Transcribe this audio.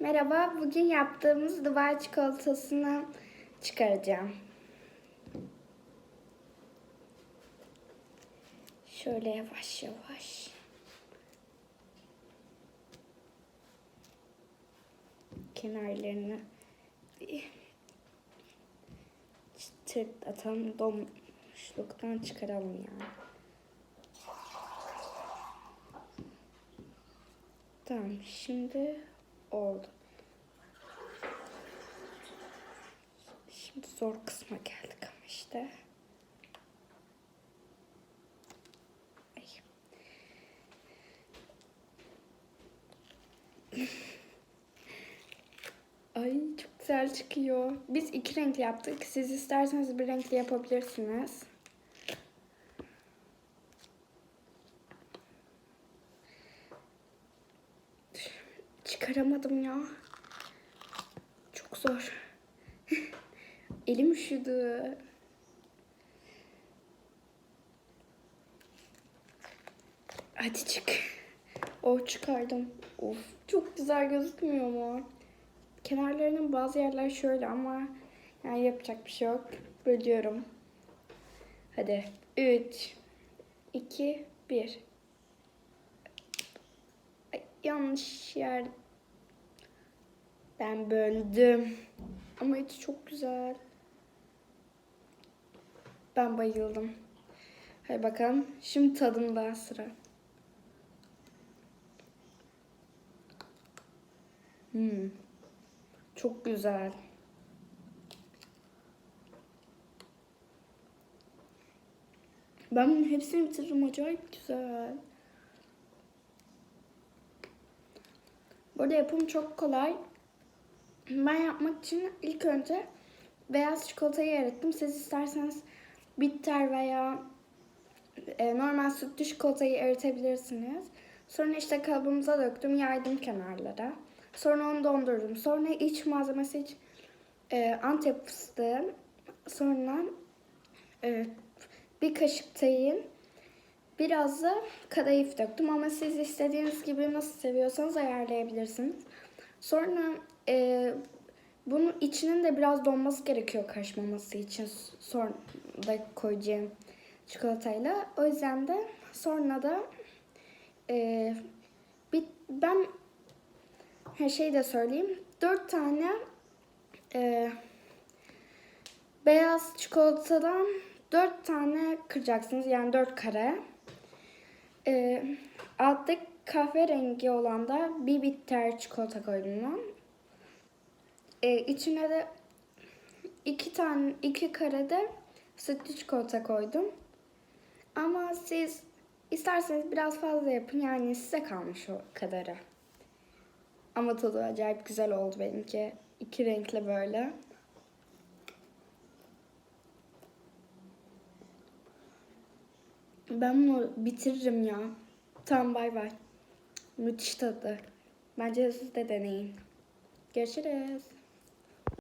Merhaba, bugün yaptığımız Dubai çikolatasını çıkaracağım. Şöyle yavaş yavaş. Kenarlarını bir çıtırdatalım, donmuşluktan çıkaralım yani. Tamam, şimdi oldu. Şimdi zor kısma geldik ama işte. Ay. Çok güzel çıkıyor. Biz iki renkli yaptık. Siz isterseniz bir renkli yapabilirsiniz. Çıkaramadım ya. Çok zor. Elim üşüdü. Hadi çık. Oh çıkardım. Of çok güzel gözükmüyor mu? Kenarlarının bazı yerler şöyle ama yani yapacak bir şey yok. Bölüyorum. Hadi. 3 2 1 Ay, yanlış yer. Ben böldüm. Ama içi çok güzel. Ben bayıldım. Hadi bakalım. Şimdi tadımda sıra. Hmm. Çok güzel. Ben bunun hepsini bitiririm. Acayip güzel. Burada yapım çok kolay. Ben yapmak için ilk önce beyaz çikolatayı erittim. Siz isterseniz bitter veya e, normal sütlü çikolatayı eritebilirsiniz. Sonra işte kabımıza döktüm, yaydım kenarlara. Sonra onu dondurdum. Sonra iç malzemesi için e, antep fıstığı. Sonra e, bir kaşık tahin. Biraz da kadayıf döktüm ama siz istediğiniz gibi nasıl seviyorsanız ayarlayabilirsiniz. Sonra e, bunun içinin de biraz donması gerekiyor karışmaması için sonra da koyacağım çikolatayla. O yüzden de sonra da e, bir, ben her şeyi de söyleyeyim. Dört tane e, beyaz çikolatadan dört tane kıracaksınız. Yani dört kare. E, alttaki kahverengi olan da bir bitter çikolata koydum ben. E, içine de iki tane iki kare de sütlü çikolata koydum. Ama siz isterseniz biraz fazla yapın. Yani size kalmış o kadarı. Ama tadı acayip güzel oldu benimki. İki renkli böyle. Ben bunu bitiririm ya. Tamam bay bay. Müthiş tadı. Bence siz de deneyin. Görüşürüz.